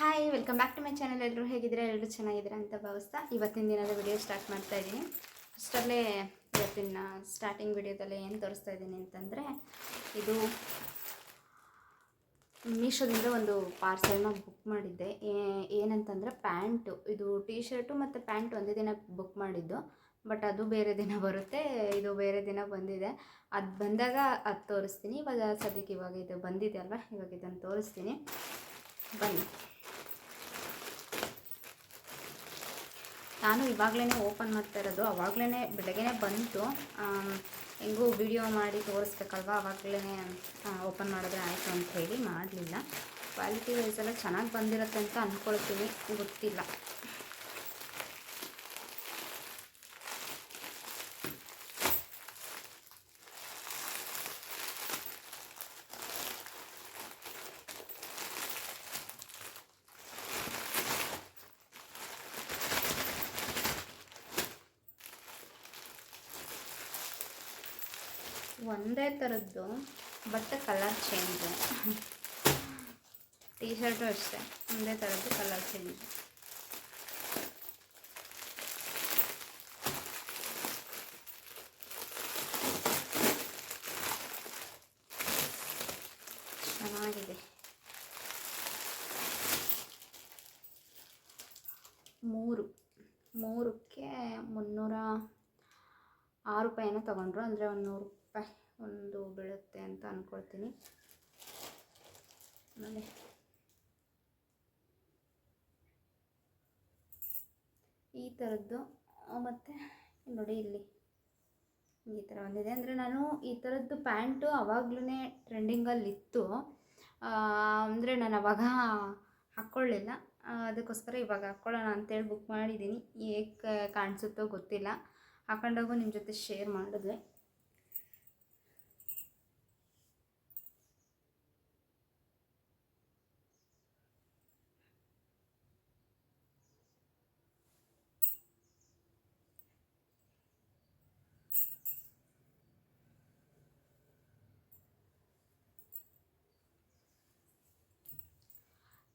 Hi welcome back to my channel ಎಲ್ಲರೂ ಹೇಗಿದ್ದೀರಾ? ಎಲ್ಲರೂ ಚೆನ್ನಾಗಿದ್ದೀರಾ ಅಂತ ಭಾವಿಸ್ತಾ ಇವತ್ತಿನ ದಿನದ ವಿಡಿಯೋ ಸ್ಟಾರ್ಟ್ ಮಾಡ್ತಾ ಇದ್ದೀನಿ. ಫಸ್ಟಲ್ಲೇ ಇವತ್ತಿನ ಸ್ಟಾರ್ಟಿಂಗ್ ವಿಡಿಯೋದಲ್ಲಿ ಏನು ತೋರಿಸ್ತಾ ಇದ್ದೀನಿ ಅಂತಂದರೆ, ಇದು ಮೀಶೋದಿಂದ ಒಂದು ಪಾರ್ಸೆಲ್ನ ಬುಕ್ ಮಾಡಿದ್ದೆ. ಏನಂತಂದರೆ ಪ್ಯಾಂಟು, ಇದು ಟೀ ಶರ್ಟು ಮತ್ತು ಪ್ಯಾಂಟ್ ಒಂದೇ ದಿನ ಬುಕ್ ಮಾಡಿದ್ದು. ಬಟ್ ಅದು ಬೇರೆ ದಿನ ಬರುತ್ತೆ, ಇದು ಬೇರೆ ದಿನ ಬಂದಿದೆ. ಅದು ಬಂದಾಗ ಅದು ತೋರಿಸ್ತೀನಿ. ಇವಾಗ ಸದ್ಯಕ್ಕೆ ಇವಾಗ ಇದು ಬಂದಿದೆ ಅಲ್ವಾ? ಇವಾಗ ಇದನ್ನು ತೋರಿಸ್ತೀನಿ. ಬನ್ನಿ. ನಾನು ಇವಾಗಲೇ ಓಪನ್ ಮಾಡ್ತಾ ಇರೋದು ಅವಾಗಲೇ ಬೆಳಗ್ಗೆ ಬಂತು. ಹೆಂಗೂ ವಿಡಿಯೋ ಮಾಡಿ ತೋರಿಸ್ಬೇಕಲ್ವ ಅವಾಗಲೇ ಓಪನ್ ಮಾಡಿದ್ರೆ ಆಯಿತು ಅಂತ ಹೇಳಿ ಮಾಡಲಿಲ್ಲ. ಕ್ವಾಲಿಟಿ ವೈಸ್ ಎಲ್ಲ ಚೆನ್ನಾಗಿ ಬಂದಿರುತ್ತೆ ಅಂತ ಅಂದ್ಕೊಳ್ತೀನಿ ಗೊತ್ತಿಲ್ಲ. ಒಂದೇ ಥರದ್ದು but colour change T shirt ಅಷ್ಟೇ, ಒಂದೇ ಥರದ್ದು ಕಲರ್ ಚೇಂಜ್ ಚೆನ್ನಾಗಿದೆ. ಮೂರು ಮೂರಕ್ಕೆ ಮುನ್ನೂರ ಆರು ರೂಪಾಯಿನ ತೊಗೊಂಡ್ರು. ಅಂದರೆ ಒಂದು ನೂರು ರೂಪಾಯಿ ಒಂದು ಬೀಳುತ್ತೆ ಅಂತ ಅಂದ್ಕೊಳ್ತೀನಿ ಆಮೇಲೆ ಈ ಥರದ್ದು ಮತ್ತು ನೋಡಿ ಇಲ್ಲಿ ಈ ಥರ ಒಂದಿದೆ. ಅಂದರೆ ನಾನು ಈ ಥರದ್ದು ಪ್ಯಾಂಟು ಆವಾಗ್ಲೂ ಟ್ರೆಂಡಿಂಗಲ್ಲಿತ್ತು. ಅಂದರೆ ನಾನು ಅವಾಗ ಹಾಕ್ಕೊಳ್ಳಿಲ್ಲ. ಅದಕ್ಕೋಸ್ಕರ ಇವಾಗ ಹಾಕ್ಕೊಳ್ಳೋಣ ಅಂತೇಳಿ ಬುಕ್ ಮಾಡಿದ್ದೀನಿ. ಹೇಗೆ ಕಾಣಿಸುತ್ತೋ ಗೊತ್ತಿಲ್ಲ. ಹಾಕೊಂಡಾಗೂ ನಿಮ್ಮ ಜೊತೆ ಶೇರ್ ಮಾಡಿದೆ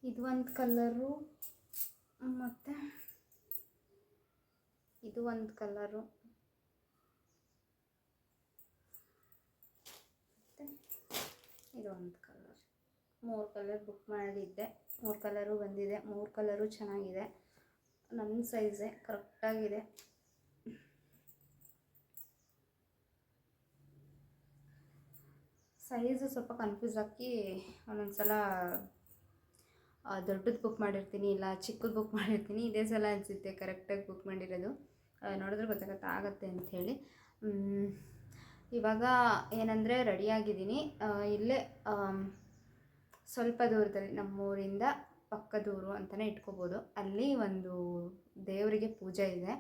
ಇದು ಒಂದು ಕಲರು ಮತ್ತು ಇದು ಒಂದು ಕಲರು ಮತ್ತು ಇದು ಒಂದು ಕಲರ್ ಮೂರು ಕಲರ್ ಬುಕ್ ಮಾಡಿದ್ದೆ. ಮೂರು ಕಲರು ಬಂದಿದೆ. ಮೂರು ಕಲರು ಚೆನ್ನಾಗಿದೆ. ನನ್ನ ಸೈಜೇ ಕರೆಕ್ಟಾಗಿದೆ ಸೈಜು ಸ್ವಲ್ಪ ಕನ್ಫ್ಯೂಸ್ ಆಗಿ ಒಂದೊಂದು ಸಲ ದೊಡ್ಡದು ಬುಕ್ ಮಾಡಿರ್ತೀನಿ, ಇಲ್ಲ ಚಿಕ್ಕದು ಬುಕ್ ಮಾಡಿರ್ತೀನಿ. ಇದೇ ಸಲ ಅನಿಸುತ್ತೆ ಕರೆಕ್ಟಾಗಿ ಬುಕ್ ಮಾಡಿರೋದು. ನೋಡಿದ್ರೆ ಗೊತ್ತಾಗತ್ತೆ ಆಗುತ್ತೆ ಅಂಥೇಳಿ ಇವಾಗ ಏನಂದರೆ ರೆಡಿಯಾಗಿದ್ದೀನಿ ಇಲ್ಲೇ ಸ್ವಲ್ಪ ದೂರದಲ್ಲಿ, ನಮ್ಮೂರಿಂದ ಪಕ್ಕದೂರು ಅಂತಲೇ ಇಟ್ಕೋಬೋದು. ಅಲ್ಲಿ ಒಂದು ದೇವರಿಗೆ ಪೂಜೆ ಇದೆ.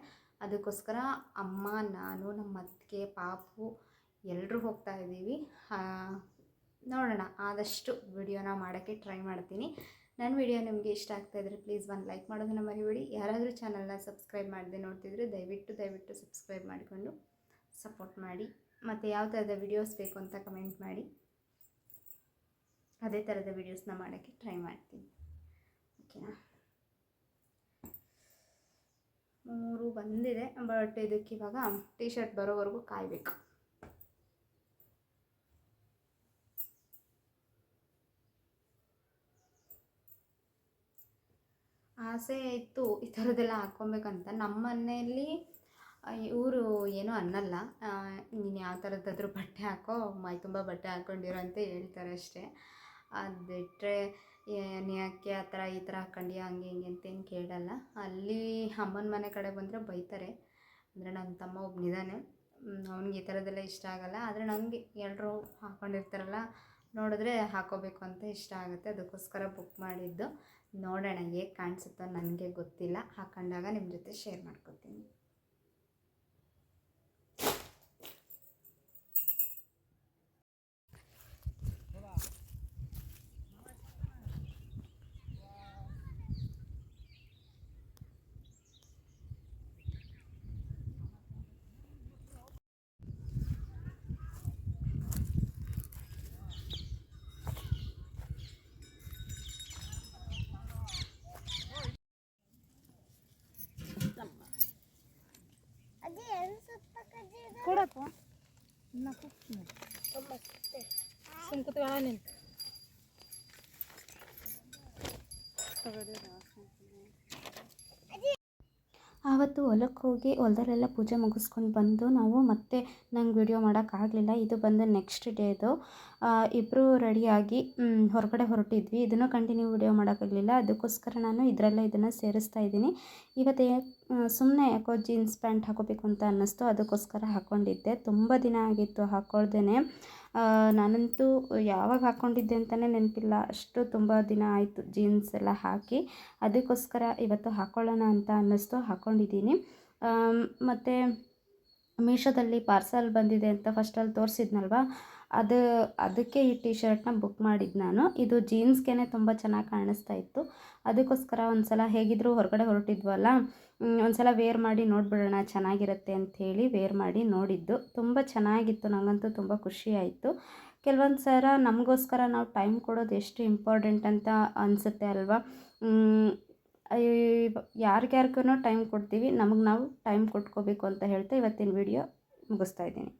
ಅದಕ್ಕೋಸ್ಕರ ಅಮ್ಮ, ನಾನು, ನಮ್ಮ ಅತ್ತಿಗೆ, ಪಾಪು ಎಲ್ಲರೂ ಹೋಗ್ತಾ ಇದ್ದೀವಿ. ನೋಡೋಣ. ಆದಷ್ಟು ವಿಡಿಯೋನ ಮಾಡೋಕ್ಕೆ ಟ್ರೈ ಮಾಡ್ತೀನಿ. ನನ್ನ ವಿಡಿಯೋ ನಿಮಗೆ ಇಷ್ಟ ಆಗ್ತಾ ಇದ್ದರೆ ಪ್ಲೀಸ್ ಒಂದು ಲೈಕ್ ಮಾಡೋದನ್ನು ಮರಿಬೇಡಿ. ಯಾರಾದರೂ ಚಾನಲ್ನ ಸಬ್ಸ್ಕ್ರೈಬ್ ಮಾಡದೆ ನೋಡ್ತಿದ್ರೆ ದಯವಿಟ್ಟು ದಯವಿಟ್ಟು ಸಬ್ಸ್ಕ್ರೈಬ್ ಮಾಡಿಕೊಂಡು ಸಪೋರ್ಟ್ ಮಾಡಿ. ಮತ್ತು ಯಾವ ಥರದ ವಿಡಿಯೋಸ್ ಬೇಕು ಅಂತ ಕಮೆಂಟ್ ಮಾಡಿ. ಅದೇ ಥರದ ವಿಡಿಯೋಸ್ನ ಮಾಡೋಕ್ಕೆ ಟ್ರೈ ಮಾಡ್ತೀನಿ. ಓಕೆನಾ ಮೂರು ಬಂದಿದೆ ಬಟ್ ಇದಕ್ಕೆ ಇವಾಗ ಟೀ ಶರ್ಟ್ ಬರೋವರೆಗೂ ಕಾಯಬೇಕು. ಆಸೆ ಇತ್ತು ಈ ಥರದ್ದೆಲ್ಲ ಹಾಕ್ಕೊಬೇಕಂತ. ನಮ್ಮ ಮನೆಯಲ್ಲಿ ಇವರು ಏನೂ ಅನ್ನಲ್ಲ. ನೀನು ಯಾವ ಥರದ್ದಾದರೂ ಬಟ್ಟೆ ಹಾಕೋ, ಮೈ ತುಂಬ ಬಟ್ಟೆ ಹಾಕ್ಕೊಂಡಿರೋ ಅಂತ ಹೇಳ್ತಾರೆ ಅಷ್ಟೇ. ಅದು ಬಿಟ್ಟರೆ ಯಾಕೆ ಆ ಥರ ಈ ಥರ ಹಾಕ್ಕೊಂಡು ಹಂಗೆ ಹಿಂಗೆ ಅಂತೇನು ಕೇಳಲ್ಲ. ಅಲ್ಲಿ ಅಮ್ಮನ ಮನೆ ಕಡೆ ಬಂದರೆ ಬೈತಾರೆ. ಅಂದರೆ ನನ್ನ ತಮ್ಮ ಒಬ್ಬನಿದ್ದಾನೆ ಅವ್ನಿಗೆ ಈ ಥರದ್ದೆಲ್ಲ ಇಷ್ಟ ಆಗಲ್ಲ. ಆದರೆ ನನಗೆ ಎಲ್ಲರೂ ಹಾಕ್ಕೊಂಡಿರ್ತಾರಲ್ಲ ನೋಡಿದ್ರೆ ಹಾಕೋಬೇಕು ಅಂತ ಇಷ್ಟ ಆಗುತ್ತೆ. ಅದಕ್ಕೋಸ್ಕರ ಬುಕ್ ಮಾಡಿದ್ದು ನೋಡೋಣ, ಹೇಗೆ ಕಾಣಿಸುತ್ತೋ ನನಗೆ ಗೊತ್ತಿಲ್ಲ. ಹಾಕೊಂಡಾಗ ನಿಮ್ಮ ಜೊತೆ ಶೇರ್ ಮಾಡ್ಕೊತೀನಿ. Naku. Saan ko tiwahanin? Cover it up. ಆವತ್ತು ಹೊಲಕ್ಕೆ ಹೋಗಿ ಹೊಲದಲ್ಲೆಲ್ಲ ಪೂಜೆ ಮುಗಿಸ್ಕೊಂಡು ಬಂದು ನಾವು ಮತ್ತೆ ನಂಗೆ ವಿಡಿಯೋ ಮಾಡೋಕ್ಕಾಗಲಿಲ್ಲ ಇದು ಬಂದು ನೆಕ್ಸ್ಟ್ ಡೇದು ಇಬ್ಬರು ರೆಡಿಯಾಗಿ ಹೊರಗಡೆ ಹೊರಟಿದ್ವಿ. ಇದನ್ನು ಕಂಟಿನ್ಯೂ ವಿಡಿಯೋ ಮಾಡೋಕ್ಕಾಗಲಿಲ್ಲ ಅದಕ್ಕೋಸ್ಕರ ನಾನು ಇದರಲ್ಲೇ ಇದನ್ನು ಸೇರಿಸ್ತಾ ಇದ್ದೀನಿ. ಇವತ್ತೇ ಸುಮ್ಮನೆ ಯಾಕೋ ಜೀನ್ಸ್ ಪ್ಯಾಂಟ್ ಹಾಕೋಬೇಕು ಅಂತ ಅನ್ನಿಸ್ತು. ಅದಕ್ಕೋಸ್ಕರ ಹಾಕ್ಕೊಂಡಿದ್ದೆ ತುಂಬ ದಿನ ಆಗಿತ್ತು ಹಾಕ್ಕೊಳ್ದೇ ನಾನಂತೂ ಯಾವಾಗ ಹಾಕ್ಕೊಂಡಿದ್ದೆ ಅಂತಲೇ ನೆನಪಿಲ್ಲ. ಅಷ್ಟು ತುಂಬ ದಿನ ಆಯಿತು ಜೀನ್ಸ್ ಎಲ್ಲ ಹಾಕಿ. ಅದಕ್ಕೋಸ್ಕರ ಇವತ್ತು ಹಾಕ್ಕೊಳ್ಳೋಣ ಅಂತ ಅನ್ನಿಸ್ತು. ಹಾಕ್ಕೊಂಡಿದ್ದೀನಿ ಮತ್ತು ಮೀಶೋದಲ್ಲಿ ಪಾರ್ಸಲ್ ಬಂದಿದೆ ಅಂತ ಫಸ್ಟಲ್ಲಿ ತೋರಿಸಿದ್ನಲ್ವ? ಅದು ಅದಕ್ಕೆ ಈ ಟಿ ಶರ್ಟ್ನ ಬುಕ್ ಮಾಡಿದ್ದು ನಾನು. ಇದು ಜೀನ್ಸ್ಗೆ ತುಂಬ ಚೆನ್ನಾಗಿ ಕಾಣಿಸ್ತಾ ಇತ್ತು. ಅದಕ್ಕೋಸ್ಕರ ಒಂದು ಸಲ ಹೇಗಿದ್ದರೂ ಹೊರಗಡೆ ಹೊರಟಿದ್ವಲ್ಲ ಒಂದು ಸಲ ವೇರ್ ಮಾಡಿ ನೋಡಿಬಿಡೋಣ, ಚೆನ್ನಾಗಿರುತ್ತೆ ಅಂಥೇಳಿ ವೇರ್ ಮಾಡಿ ನೋಡಿದ್ದು. ತುಂಬ ಚೆನ್ನಾಗಿತ್ತು ನನಗಂತೂ ತುಂಬ ಖುಷಿ ಆಯಿತು. ಕೆಲವೊಂದು ಸಲ ನಮಗೋಸ್ಕರ ನಾವು ಟೈಮ್ ಕೊಡೋದು ಎಷ್ಟು ಇಂಪಾರ್ಟೆಂಟ್ ಅಂತ ಅನಿಸುತ್ತೆ ಅಲ್ವಾ? ಯಾರ್ಗ್ಯಾರಿಗೂ ಟೈಮ್ ಕೊಡ್ತೀವಿ. ನಮಗೆ ನಾವು ಟೈಮ್ ಕೊಟ್ಕೋಬೇಕು ಅಂತ ಹೇಳ್ತಾ ಇವತ್ತಿನ ವಿಡಿಯೋ ಮುಗಿಸ್ತಾ ಇದ್ದೀನಿ.